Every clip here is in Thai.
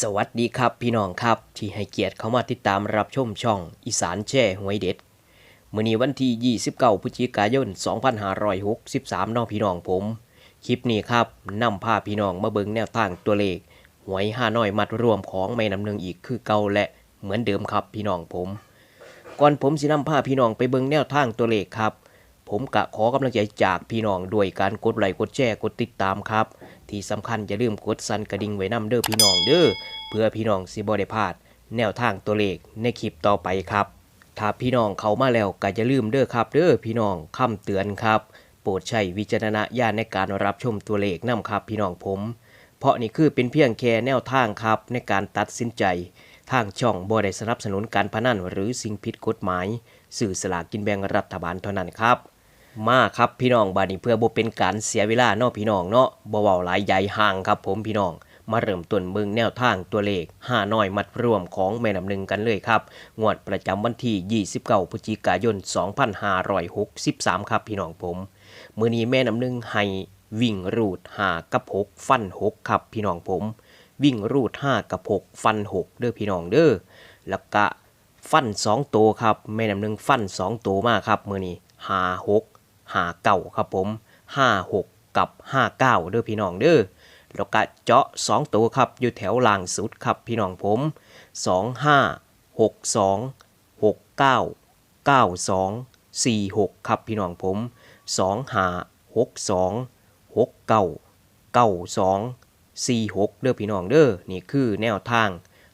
สวัสดีครับพี่น้องครับที่ให้เกียรติเข้ามาติดตามรับชมช่องอีสานแช่หวยเด็ดมื้อนี้วันที่ 29พฤศจิกายน 2563น้องพี่น้องผม คลิปนี้ครับนำพาพี่น้องมาเบิ่งแนวทางตัวเลข หวยห้าน้อยมัดรวมของแม่น้ำหนึ่งอีกคือเก่าและเหมือนเดิมครับพี่น้องผม ก่อนผมสินำพาพี่น้องไปเบิ่งแนวทางตัวเลขครับ ผมกะขอกำลังใจจากพี่น้องด้วยการกดไลค์กดแชร์กดติดตามครับ ที่สำคัญอย่าลืมกดสั่นกระดิ่งไว้นำเด้อพี่น้องเด้อเพื่อพี่น้องสิบ่ได้พลาด แนวทางตัวเลขในคลิปต่อไปครับ ถ้าพี่น้องเขามาแล้วก็อย่าลืมเด้อครับเด้อพี่น้องคำเตือนครับ โปรดใช้วิจารณญาณในการรับชมตัวเลขนํครับพี่น้องผม เพราะนี่คือเป็นเพียงแค่แนวทางครับในการตัดสินใจ ทางช่องบ่ได้สนับสนุนการพนันหรือสิ่งผิดกฎหมาย สื่อสลากกินแบ่งรัฐบาลเท่านั้นครับ มาครับพี่น้องบาดนี้เพื่อบ่เป็นการเสียเวลาเนาะพี่น้องเนาะบ่เว้าหลายใหญ่ห่างครับผมพี่น้องมาเริ่มต้นเบิงแนวทางตัวเลข5น้อยมัดรวมของแม่น้ำหนึ่งกันเลยครับ งวดประจำวันที่ 29 พฤศจิกายน 2563 ครับพี่น้องผม มือนี้แม่น้ำหนึ่งให้วิ่งรูด5กับ6ฟัน6ครับพี่น้องผม วิ่งรูด5กับ6ฟัน6เด้อพี่น้องเด้อแล้วก็ฟัน2ตัวครับแม่น้ำหนึ่งฟัน2ตัวมากครับมือนี้5 6ห้ หาเก้าครับผมห้าหกกับห้าเก้าเด้อพี่น้องเด้อแล้วก็เจาะสองตัวครับอยู่แถวล่างสุดครับพี่น้องผมสองห้าหกสองหกเก้าเก้าสองสี่หกครับพี่น้องผมสองห้าหกสองหกเก้าเก้าสองสี่หกเด้อพี่น้องเด้อนี่คือแนวทาง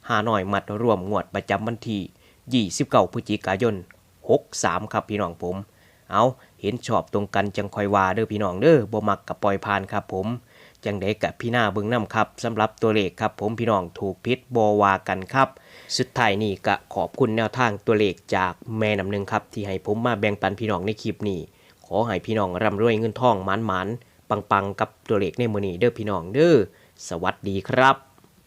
หาหน่อยมัดรวมงวดประจำวันที่ 29 พฤศจิกายน 63 ครับพี่น้องผม เอา เห็นชอบตรงกันจังคอยว่าเด้อพี่น้องเด้อบ่มักกับปล่อยผ่านครับผมจังไดกับพี่หน้าเบิ่งน้ำครับสำหรับตัวเลขครับ ผมพี่น้องถูกพิษบวากันครับ สุดท้ายนี่ก็ขอบคุณแนวทางตัวเลขจากแม่น้ำหนึ่งครับ ที่ให้ผมมาแบ่งปันพี่น้องในคลิปนี้ ขอให้พี่น้องร่ำรวยเงินทองหมานๆปังๆ กับตัวเลขในมื้อนี้เด้อพี่น้องเด้อสวัสดีครับ